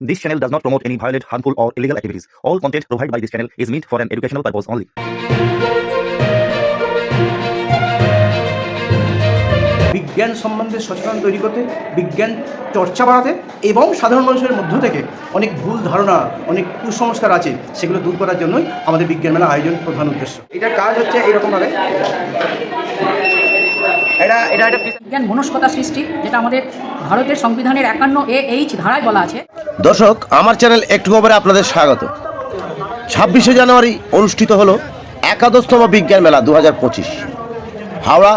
This channel does not promote any violent, harmful, or illegal activities. All content provided by this channel is meant for an educational purpose only. বিজ্ঞান সম্বন্ধে সচেতন তৈরি করতে বিজ্ঞান চর্চা বাড়াতে এবং সাধারণ মানুষের মধ্য থেকে অনেক ভুল ধারণা অনেক কুসংস্কার আছে সেগুলো দূর করার জন্যই আমাদের বিজ্ঞান মেলা আয়োজন প্রধান উদ্দেশ্য এটার কাজ হচ্ছে এরকমভাবে এটা এটা একটা বিজ্ঞান মনস্কতা সৃষ্টি যেটা আমাদের ভারতের সংবিধানের একান্ন এ এইচ ধারায় বলা আছে। দর্শক আমার চ্যানেল একটু খবরে আপনাদের স্বাগত। ছাব্বিশে জানুয়ারি অনুষ্ঠিত হলো একাদশতম বিজ্ঞান মেলা দু হাজার পঁচিশ। হাওড়া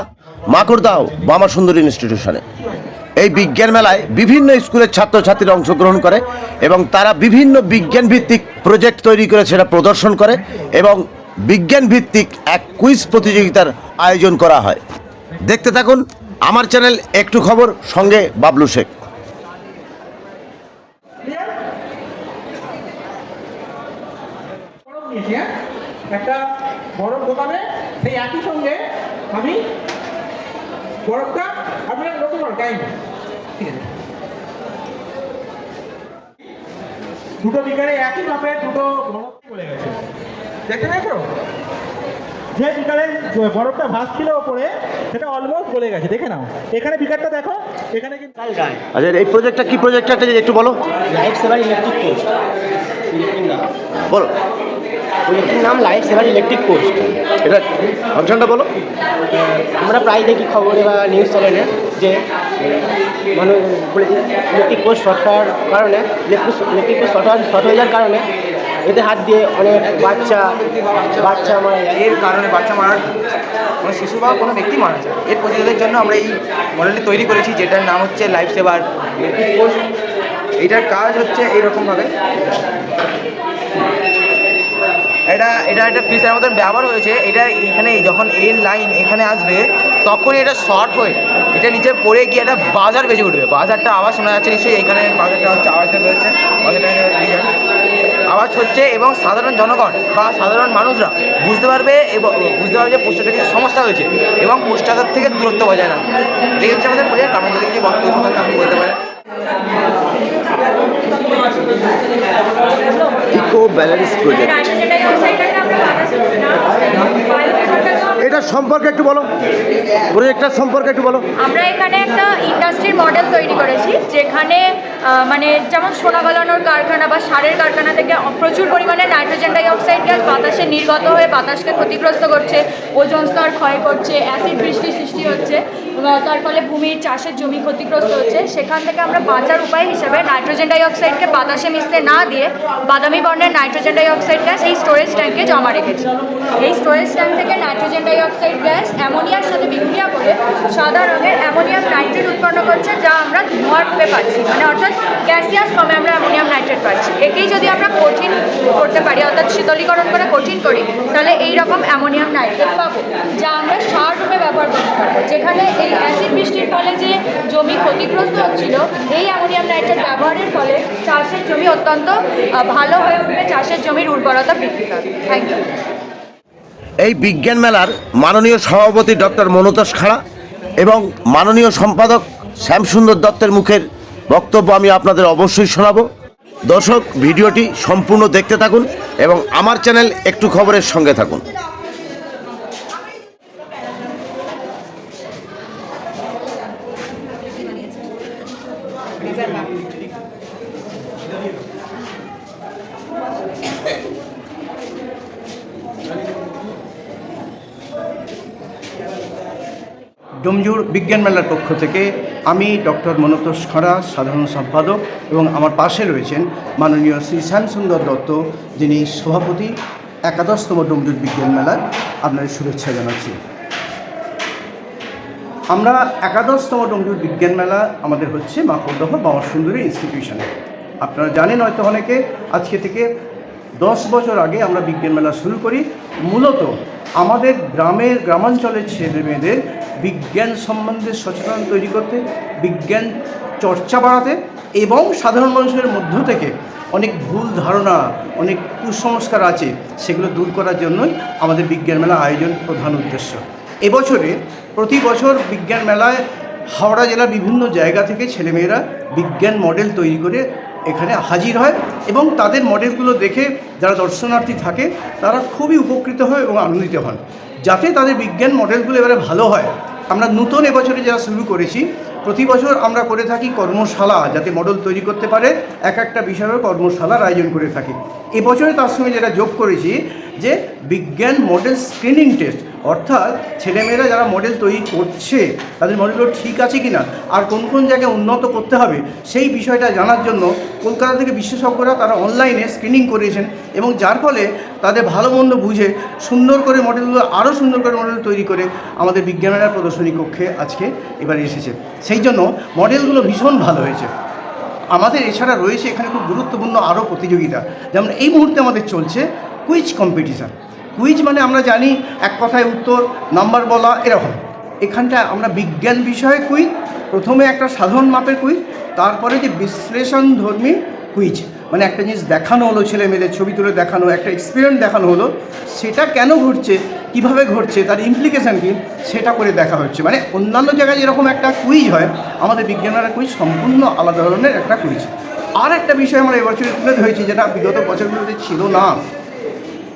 মাকড়দাও বামা সুন্দরী ইনস্টিটিউশনে এই বিজ্ঞান মেলায় বিভিন্ন স্কুলের ছাত্রছাত্রীরা অংশগ্রহণ করে এবং তারা বিভিন্ন বিজ্ঞান ভিত্তিক প্রজেক্ট তৈরি করে সেটা প্রদর্শন করে এবং বিজ্ঞান ভিত্তিক এক কুইজ প্রতিযোগিতার আয়োজন করা হয়। দেখতে থাকুন আমার চ্যানেল একটু খবর, সঙ্গে বাবলু শেখ। হ্যাঁ? সেই একই সঙ্গে আমি দুটো বিকারে একই মাপে দুটো চলে গেছে। দেখতে পেয়েছ যে বিকালে যে বরফটা ভাসছিল ওপরে সেটা অলমোস্ট গলে গেছে দেখে নাও। এখানে বিকারটা দেখো এখানে কিন্তু আচ্ছা এই প্রজেক্টটা কি প্রজেক্ট একটা একটু বলো। লাইফ সেভার ইলেকট্রিক পোস্ট বলো। প্রজেক্টের নাম লাইফ সেভার ইলেকট্রিক পোস্ট এটা ফাংশনটা বলো। আমরা প্রায় দেখি খবরে বা নিউজ চ্যানেলে যে মানুষ ইলেকট্রিক পোস্ট শর্ট হওয়ার কারণে ইলেকট্রিক ইলেকট্রিক পোস্ট শর্ট হওয়ার শর্ট হয়ে যাওয়ার কারণে এতে হাত দিয়ে অনেক বাচ্চা বাচ্চা মারা এর কারণে বাচ্চা মারার কোনো শিশু বা কোনো ব্যক্তি মারা যায়। এর প্রতিরোধের জন্য আমরা এই মডেলটি তৈরি করেছি, যেটার নাম হচ্ছে লাইফ সেভার এটার কাজ হচ্ছে এইরকমভাবে। এটা এটা একটা ফ্রিজের মতন ব্যবহার হয়েছে। এটা এখানে যখন এর লাইন এখানে আসবে, তখনই এটা শর্ট হয়ে, এটা নিচে পড়ে গিয়ে একটা বাজার বেজে উঠবে। বাজারটা আওয়াজ শোনা যাচ্ছে নিশ্চয়ই এখানে বাজারটা হচ্ছে, আওয়াজটা বেরোচ্ছে। বাজারটা। আওয়াজ হচ্ছে এবং সাধারণ জনগণ বা সাধারণ মানুষরা বুঝতে পারবে এবং বুঝতে পারবে যে পোস্টারটা কিছু সমস্যা হয়েছে এবং পোস্টারের থেকে দূরত্ব বজায় না এই হচ্ছে আমাদের প্রজেক্ট আপনার যদি কিছু বক্তব্য থাকে আপনি বলতে পারেন। ইকো ব্যালেন্স প্রজেক্ট সম্পর্কে একটু বলো। প্রজেক্টটার সম্পর্কে একটু বলো। আমরা এখানে একটা ইন্ডাস্ট্রির মডেল তৈরি করেছি, যেখানে মানে যেমন সোনা গলানোর কারখানা বা সারের কারখানা থেকে প্রচুর পরিমাণে নাইট্রোজেন ডাইঅক্সাইড গ্যাস বাতাসে নির্গত হয়ে বাতাসকে ক্ষতিগ্রস্ত করছে ওজন স্তর ক্ষয় করছে অ্যাসিড বৃষ্টি সৃষ্টি হচ্ছে তার ফলে ভূমির চাষের জমি ক্ষতিগ্রস্ত হচ্ছে। সেখান থেকে আমরা বাঁচার উপায় হিসেবে নাইট্রোজেন ডাইঅক্সাইডকে বাতাসে মিশতে না দিয়ে বাদামি বর্ণের নাইট্রোজেন ডাই অক্সাইড গ্যাস এই স্টোরেজ ট্যাঙ্কে জমা রেখেছি। এই স্টোরেজ ট্যাঙ্ক থেকে নাইট্রোজেন ডাই অক্সাইড গ্যাস অ্যামোনিয়ার সাথে বিক্রিয়া করে সাদা রঙের অ্যামোনিয়াম নাইট্রেট উৎপন্ন করছে, যা আমরা ধোঁয়ার রূপে পাচ্ছি। মানে অর্থাৎ গ্যাসিয়াস ফর্মে আমরা অ্যামোনিয়াম নাইট্রেট পাচ্ছি। একেই যদি আমরা কঠিন করতে পারি, অর্থাৎ শীতলীকরণ করে কঠিন করি, তাহলে এই রকম অ্যামোনিয়াম নাইট্রেট পাবো, যা আমরা সার রূপে ব্যবহার করতে পারব। যেখানে এই অ্যাসিড বৃষ্টির ফলে যে জমি ক্ষতিগ্রস্ত হচ্ছিল, এই অ্যামোনিয়াম নাইট্রেট ব্যবহারের ফলে চাষের জমি অত্যন্ত ভালো হয়ে উঠবে, চাষের জমির উর্বরতা বৃদ্ধি পাবে। থ্যাংক ইউ এই বিজ্ঞান মেলার মাননীয় সভাপতি ডক্টর মনোতোষ খাড়া এবং মাননীয় সম্পাদক শ্যামসুন্দর দত্তের মুখের বক্তব্য আমি আপনাদের অবশ্যই শোনাব। দর্শক, ভিডিওটি সম্পূর্ণ দেখতে থাকুন এবং আমার চ্যানেল একটু খবরের সঙ্গে থাকুন। ডোমজুর বিজ্ঞান মেলার পক্ষ থেকে আমি ডক্টর মনতোষ খড়া, সাধারণ সম্পাদক এবং আমার পাশে রয়েছেন মাননীয় শ্রী শ্যামসুন্দর দত্ত, যিনি সভাপতি একাদশতম ডোমজুর বিজ্ঞান মেলার। আপনাদের শুভেচ্ছা জানাচ্ছি। আমরা একাদশতম ডোমজুর বিজ্ঞান মেলা আমাদের হচ্ছে মাকড়দহ বাবা সুন্দরী ইনস্টিটিউশনে আপনারা জানেন হয়তো অনেকে, আজকে থেকে দশ বছর আগে আমরা বিজ্ঞান মেলা শুরু করি। মূলত আমাদের গ্রামের, গ্রামাঞ্চলের ছেলে মেয়েদের বিজ্ঞান সম্বন্ধে সচেতন তৈরি করতে, বিজ্ঞান চর্চা বাড়াতে এবং সাধারণ মানুষের মধ্য থেকে অনেক ভুল ধারণা, অনেক কুসংস্কার আছে, সেগুলো দূর করার জন্যই আমাদের বিজ্ঞান মেলা আয়োজন প্রধান উদ্দেশ্য। এবছরে প্রতি বছর বিজ্ঞান মেলায় হাওড়া জেলার বিভিন্ন জায়গা থেকে ছেলেমেয়েরা বিজ্ঞান মডেল তৈরি করে এখানে হাজির হয় এবং তাদের মডেলগুলো দেখে যারা দর্শনার্থী থাকে, তারা খুবই উপকৃত হয় এবং আনন্দিত হন। যাতে তাদের বিজ্ঞান মডেলগুলো এবারে ভালো হয়। আমরা নতুন এবছরে যারা শুরু করেছি, প্রতি বছর আমরা করে থাকি কর্মশালা যাতে মডেল তৈরি করতে পারে। এক একটা বিষয়ের কর্মশালার আয়োজন করে থাকি। এবছরে তার সঙ্গে যেটা যোগ করেছি যে বিজ্ঞান মডেল স্ক্রিনিং টেস্ট। অর্থাৎ ছেলেমেয়েরা যারা মডেল তৈরি করছে, তাদের মডেলগুলো ঠিক আছে কি না আর কোন কোন জায়গায় উন্নত করতে হবে, সেই বিষয়টা জানার জন্য কলকাতা থেকে বিশেষজ্ঞরা তারা অনলাইনে স্ক্রিনিং করিয়েছেন এবং যার ফলে তাদের ভালো মন্দ বুঝে সুন্দর করে মডেলগুলো আরও সুন্দর করে মডেল তৈরি করে আমাদের বিজ্ঞানের প্রদর্শনী কক্ষে আজকে এবারে এসেছে। সেই জন্য মডেলগুলো ভীষণ ভালো হয়েছে। আমাদের এছাড়া রয়েছে এখানে খুব গুরুত্বপূর্ণ আরও প্রতিযোগিতা। যেমন এই মুহূর্তে আমাদের চলছে কুইজ কম্পিটিশান কুইজ মানে আমরা জানি, এক কথায় উত্তর, নাম্বার বলা, এরকম। এখানটায় আমরা বিজ্ঞান বিষয়ে কুইজ, প্রথমে একটা সাধারণ মাপের কুইজ, তারপরে যে বিশ্লেষণ ধর্মী কুইজ। মানে একটা জিনিস দেখানো হলো, ছেলে মেয়েদের ছবি তুলে দেখানো, একটা এক্সপিরিয়েন্স দেখানো হলো, সেটা কেন ঘটছে, কীভাবে ঘটছে, তার ইমপ্লিকেশান কী, সেটা করে দেখা হচ্ছে। মানে অন্যান্য জায়গায় যেরকম একটা কুইজ হয়, আমাদের বিজ্ঞানের কুইজ সম্পূর্ণ আলাদা ধরনের একটা কুইজ। আর একটা বিষয় আমরা এবছর তুলে হয়েছে যেটা বিগত বছরগুলোতে ছিল না।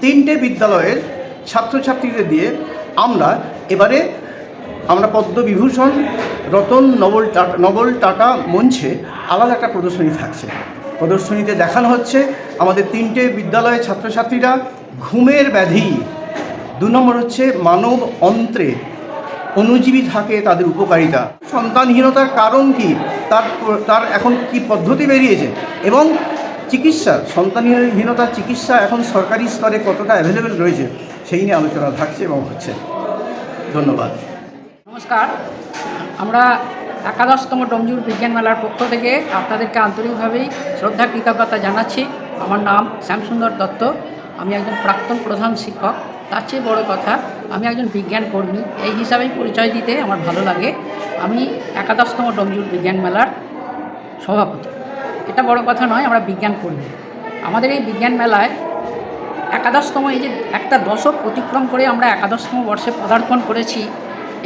তিনটে বিদ্যালয়ের ছাত্রছাত্রীদের দিয়ে আমরা এবারে আমরা পদ্মবিভূষণ, রতন, নবল টাটা নবল টাটা মঞ্চে আলাদা একটা প্রদর্শনী থাকছে। প্রদর্শনীতে দেখানো হচ্ছে আমাদের তিনটে বিদ্যালয়ের ছাত্রছাত্রীরা ঘুমের ব্যাধি। দু নম্বর হচ্ছে মানব অন্ত্রে অনুজীবী থাকে তাদের উপকারিতা। সন্তানহীনতার কারণ কি? তার তার এখন কি পদ্ধতি বেরিয়েছে? এবং চিকিৎসা সন্তানহীনতার চিকিৎসা এখন সরকারি স্তরে কতটা অ্যাভেলেবেল রয়েছে, সেই নিয়ে আলোচনা থাকছে এবং হচ্ছে। ধন্যবাদ। নমস্কার। আমরা একাদশতম ডমজুর বিজ্ঞান মেলার পক্ষ থেকে আপনাদেরকে আন্তরিকভাবেই শ্রদ্ধা, কৃতজ্ঞতা জানাচ্ছি। আমার নাম শ্যামসুন্দর দত্ত। আমি একজন প্রাক্তন প্রধান শিক্ষক। তার চেয়ে বড় কথা, আমি একজন বিজ্ঞান কর্মী। এই হিসাবেই পরিচয় দিতে আমার ভালো লাগে। আমি একাদশতম ডমজুর বিজ্ঞান মেলার সভাপতি। এটা বড় কথা নয়, আমরা বিজ্ঞান কর্মী আমাদের এই বিজ্ঞান মেলায় একাদশতম এই যে একটা দশক অতিক্রম করে আমরা একাদশতম বর্ষে পদার্পণ করেছি,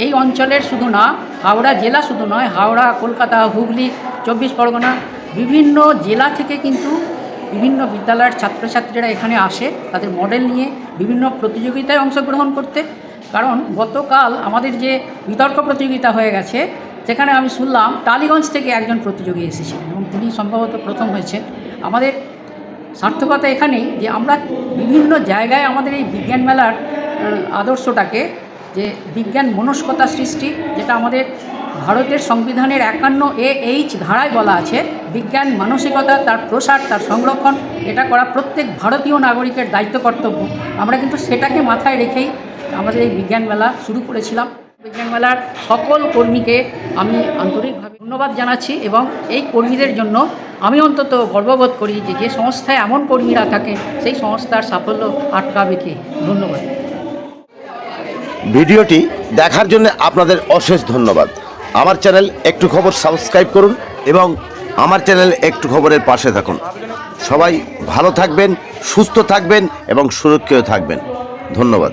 এই অঞ্চলের শুধু না, হাওড়া জেলা শুধু নয়, হাওড়া, কলকাতা, হুগলি, চব্বিশ পরগনা, বিভিন্ন জেলা থেকে কিন্তু বিভিন্ন বিদ্যালয়ের ছাত্রছাত্রীরা এখানে আসে, তাদের মডেল নিয়ে বিভিন্ন প্রতিযোগিতায় অংশগ্রহণ করতে। কারণ গতকাল আমাদের যে বিতর্ক প্রতিযোগিতা হয়ে গেছে সেখানে আমি শুনলাম টালিগঞ্জ থেকে একজন প্রতিযোগী এসেছিলেন এবং তিনি সম্ভবত প্রথম হয়েছেন। আমাদের সার্থকতা এখানেই যে আমরা বিভিন্ন জায়গায় আমাদের এই বিজ্ঞান মেলার আদর্শটাকে যে বিজ্ঞান মনস্কতা সৃষ্টি, যেটা আমাদের ভারতের সংবিধানের একান্ন এ এইচ ধারায় বলা আছে, বিজ্ঞান মানসিকতা, তার প্রসার, তার সংরক্ষণ, এটা করা প্রত্যেক ভারতীয় নাগরিকের দায়িত্ব কর্তব্য। আমরা কিন্তু সেটাকে মাথায় রেখেই আমাদের এই বিজ্ঞান মেলা শুরু করেছিলাম। বিজ্ঞান মেলার সকল কর্মীকে আমি আন্তরিকভাবে ধন্যবাদ জানাচ্ছি এবং এই কর্মীদের জন্য আমি অন্তত গর্ববোধ করি যে যে সংস্থায় এমন কর্মীরা থাকে, সেই সংস্থার সাফল্য আটকাবে কে? ধন্যবাদ। ভিডিওটি দেখার জন্য আপনাদের অশেষ ধন্যবাদ। আমার চ্যানেল একটু খবর সাবস্ক্রাইব করুন এবং আমার চ্যানেল একটু খবরের পাশে থাকুন। সবাই ভালো থাকবেন, সুস্থ থাকবেন এবং সুরক্ষিত থাকবেন। ধন্যবাদ।